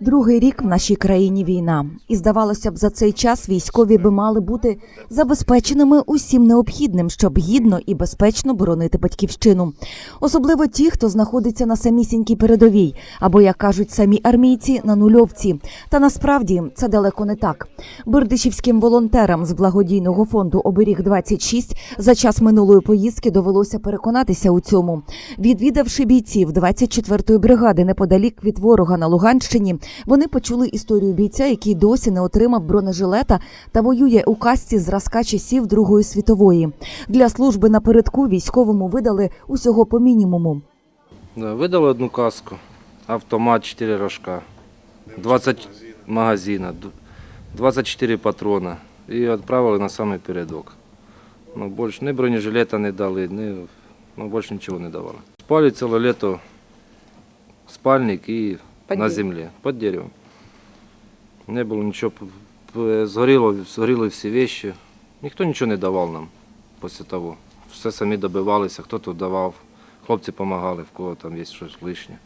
Другий рік в нашій країні війна, і здавалося б, за цей час військові би мали бути забезпеченими усім необхідним, щоб гідно і безпечно боронити батьківщину. Особливо ті, хто знаходиться на самісінькій передовій, або як кажуть самі армійці, на нульовці. Та насправді це далеко не так. Бердичівським волонтерам з благодійного фонду Оберіг 26 за час минулої поїздки довелося переконатися у цьому. Відвідавши бійців 24-ї бригади неподалік від ворога на Луганщині, вони почули історію бійця, який досі не отримав бронежилета та воює у касті зразка часів Другої світової. Для служби на передку військовому видали усього по мінімуму. Да, видали одну каску, автомат 4 рожка, 20 магазина, д- 24 патрона і відправили на самий передок. Ну, більше ні бронежилета не дали, ні, ну, більше нічого не давали. Спали ціле літо спальник і Под на землі, під деревом. Не було нічого, п- згоріло, згоріли всі речі. Ніхто нічого не давав нам після того. Все самі добивалися, хто тут давав. Хлопці допомагали, в кого там є щось лишнє.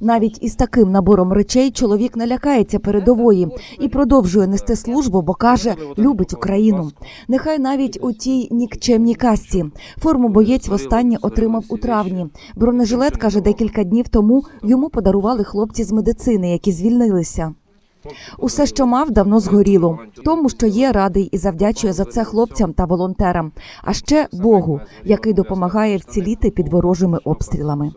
Навіть із таким набором речей чоловік не лякається передової і продовжує нести службу, бо каже, любить Україну. Нехай навіть у тій нікчемній касті. Форму боєць востаннє отримав у травні. Бронежилет каже, декілька днів тому йому подарували хлопці з медицини, які звільнилися. Усе, що мав, давно згоріло. Тому, що є, радий і завдячує за це хлопцям та волонтерам, а ще Богу, який допомагає вціліти під ворожими обстрілами.